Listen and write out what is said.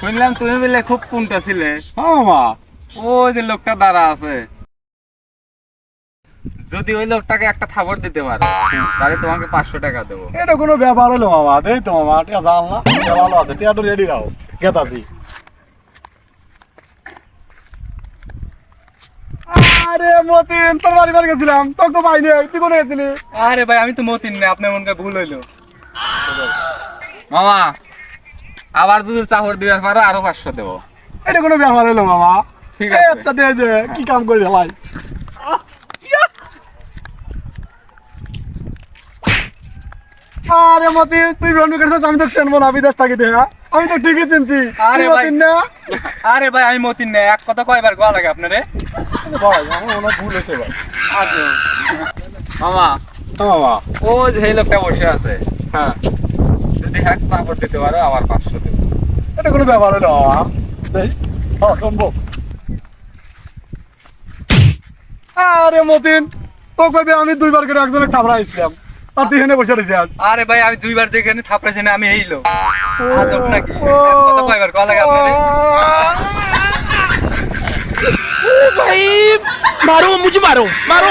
শুনলাম তুমি বলে খুব কোনটা ছিলে। হ্যাঁ মামা ও যে লোকটা দাঁড়া আছে। যদি ওই লোকটাকে একটা থাবর দিতে পারো তাহলে তোমাকে পাঁচশো টাকা দেবো। এটা কোনো ব্যাপার হলো মামা দেই তো মামা টিয়া জান না টিয়া ভালো আছে টিয়াটা রেডি রাও গেতাছি। আরে মতিন তোর বাড়ি বাড়ি গেছিলাম তোর তো পাইনি তুই কোনে গেছিলি? আরে ভাই আমি তো মতিন না আপনার মনকে ভুল হইল। মামা আবার যদি চাহর দিবার পারো আরও পাঁচশো দেবো। এটা কোনো ব্যাপার হলো মামা। ঠিক আছে। দে দে কি কাম করি ভাই আরে মতি তুই বেন করছিস আমি তো চেনবো না বিদেশ থাকি দে হ্যাঁ? আমি তো ঠিকই চিনছি। আরে ভাই। মতিন না? আরে ভাই আমি মতিন না এক কথা কয়বার গোয়া লাগে আপনারে? ভাই আমার হয় ভুল হয়েছে ভাই। আচ্ছা। মামা হ্যাঁ মামা। ও যে লোকটা বসে আছে। হ্যাঁ। যদি এক চাপড় দিতে পারো আবার পাঁচশো দেবো এটা কোনো ব্যাপার আরে মতিন আমি দুইবার করে খাবার আসলাম আর বসে রয়েছে আরে ভাই আমি দুইবার যেখানে থাপড়েছি না আমি এই আজব নাকি। কয়বার লাগে ভাই মারো মুঝে মারো মারো।